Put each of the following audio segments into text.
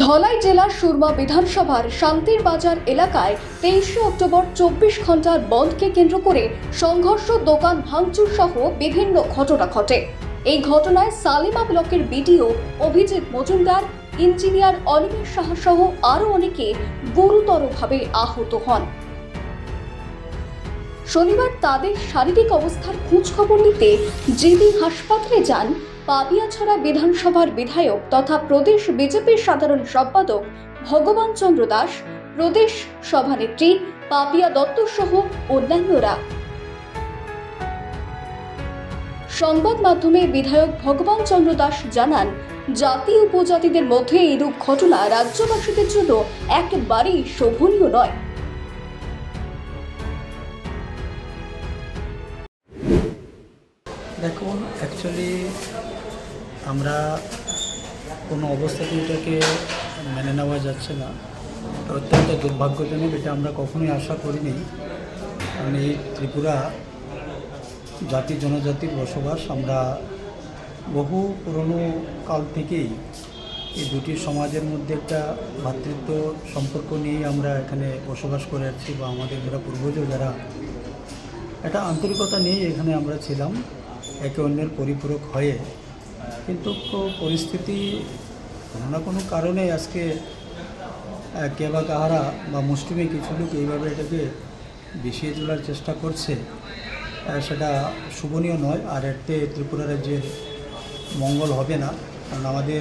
ধলাই জেলার সুরমা বিধানসভার শান্তির বাজার এলাকায় তেইশে অক্টোবর চব্বিশ ঘণ্টার বন্ধকে কেন্দ্র করে সংঘর্ষ, দোকান ভাঙচুর সহ বিভিন্ন ঘটনা ঘটে। এই ঘটনায় সালিমা ব্লকের বিডিও অভিজিৎ মজুমদার ইঞ্জিনিয়ার অনিমেষ সাহা সহ আরও অনেকে গুরুতরভাবে আহত হন। শনিবার তাদের শারীরিক অবস্থার খোঁজ খবর নিতে জিবি হাসপাতালে যান পাবিয়াছড়া বিধানসভার বিধায়ক তথা প্রদেশ বিজেপির সাধারণ সম্পাদক ভগবান চন্দ্র দাস, প্রদেশ সভানেত্রী পাপিয়া দত্ত সহ অন্যান্যরা। সংবাদ মাধ্যমে বিধায়ক ভগবান চন্দ্র দাস জানান জাতি উপজাতিদের মধ্যে এইরূপ ঘটনা রাজ্যবাসীদের জন্য একেবারেই শোভনীয় নয়। দেখুন অ্যাকচুয়ালি আমরা কোনো অবস্থাতে এটাকে মেনে নেওয়া যাচ্ছে না। অত্যন্ত দুর্ভাগ্যজনক, এটা আমরা কখনোই আশা করিনি। কারণ এই ত্রিপুরা জাতি জনজাতির বসবাস আমরা বহু পুরনো কাল থেকেই এই দুটি সমাজের মধ্যে একটা ভ্রাতৃত্ব সম্পর্ক নিয়েই আমরা এখানে বসবাস করে আসছি বা আমাদের যারা পূর্বজ যারা, একটা আন্তরিকতা নিয়েই এখানে আমরা ছিলাম, একে অন্যের পরিপূরক হয়ে। কিন্তু পরিস্থিতি কোনো না কোনো কারণে আজকে কে বা কাহারা বা মুসলিমে কিছু লোক এইভাবে এটাকে বিষিয়ে তোলার চেষ্টা করছে সেটা শুভনীয় নয়। আর এতে ত্রিপুরা রাজ্যের মঙ্গল হবে না। কারণ আমাদের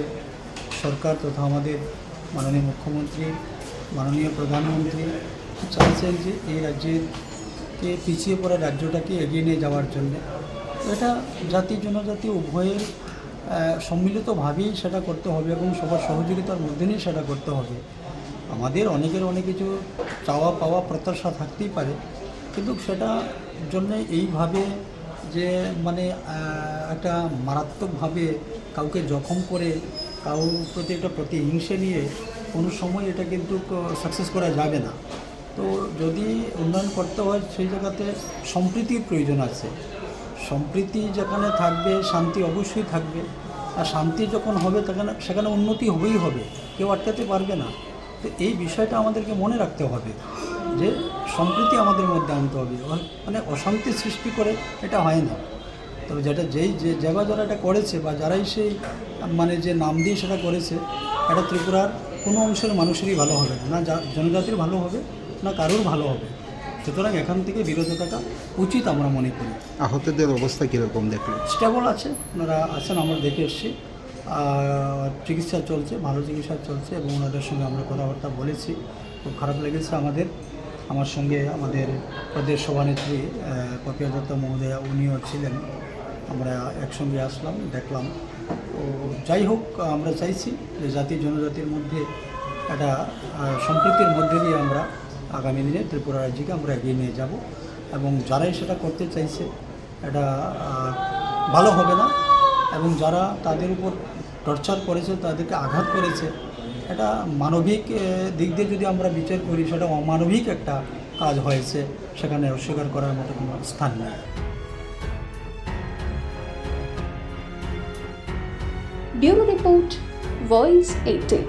সরকার তথা আমাদের মাননীয় মুখ্যমন্ত্রী, মাননীয় প্রধানমন্ত্রী চাইছেন যে এই রাজ্যের কে পিছিয়ে পড়া রাজ্যটাকে এগিয়ে নিয়ে যাওয়ার জন্য। এটা জাতি, জনজাতি উভয়ের সম্মিলিতভাবেই সেটা করতে হবে এবং সবার সহযোগিতার মধ্যে নিয়ে সেটা করতে হবে। আমাদের অনেকের অনেক কিছু চাওয়া পাওয়া প্রত্যাশা থাকতেই পারে। কিন্তু সেটা জন্য এইভাবে যে মানে একটা মারাত্মকভাবে কাউকে জখম করে, কাউ প্রতি একটা প্রতিহিংসে নিয়ে কোনো সময় এটা কিন্তু সাকসেস করা যাবে না। তো যদি উন্নয়ন করতে হয়, সেই জায়গাতে সম্প্রীতির প্রয়োজন আছে। সম্প্রীতি যেখানে থাকবে, শান্তি অবশ্যই থাকবে। আর শান্তি যখন হবে, তখন সেখানে উন্নতি হবেই হবে। কেউ আটকাতে পারবে না। তো এই বিষয়টা আমাদেরকে মনে রাখতে হবে। যে সম্প্রীতি আমাদের মধ্যে আনতে হবে। মানে অশান্তি সৃষ্টি করে এটা হয় না। তবে যেটা যেই যে জায়গা যারা এটা করেছে বা যারাই সেই মানে যে নাম দিয়ে সেটা করেছে এটা ত্রিপুরার কোনো অংশের মানুষেরই ভালো হবে না। না যা জনজাতির ভালো হবে না কারোর ভালো হবে। সুতরাং এখান থেকে বিরত থাকা উচিত আমরা মনে করি। আহতদের অবস্থা কীরকম দেখলেন? স্টেবল আছে ওনারা আছেন আমরা দেখে এসেছি। চিকিৎসা চলছে ভালো চিকিৎসা চলছে এবং ওনাদের সঙ্গে আমরা কথাবার্তা বলেছি। খুব খারাপ লেগেছে আমাদের। আমার সঙ্গে আমাদের প্রদেশ সভানেত্রী কপিয়া দত্ত মহোদয়া, উনিও ছিলেন। আমরা একসঙ্গে আসলাম, দেখলাম। তো যাই হোক, আমরা চাইছি যে জাতি জনজাতির মধ্যে একটা সম্প্রীতির মধ্যে দিয়ে আমরা আগামী দিনে ত্রিপুরা রাজ্যকে আমরা এগিয়ে নিয়ে যাব এবং যারাই সেটা করতে চাইছে, এটা ভালো হবে না। এবং যারা তাদের উপর টর্চার করেছে, তাদেরকে আঘাত করেছে এটা মানবিক দিক দিয়ে যদি আমরা বিচার করি, সেটা অমানবিক একটা কাজ হয়েছে, সেখানে অস্বীকার করার মতো কোনো স্থান নেই। Bureau report, voice eighteen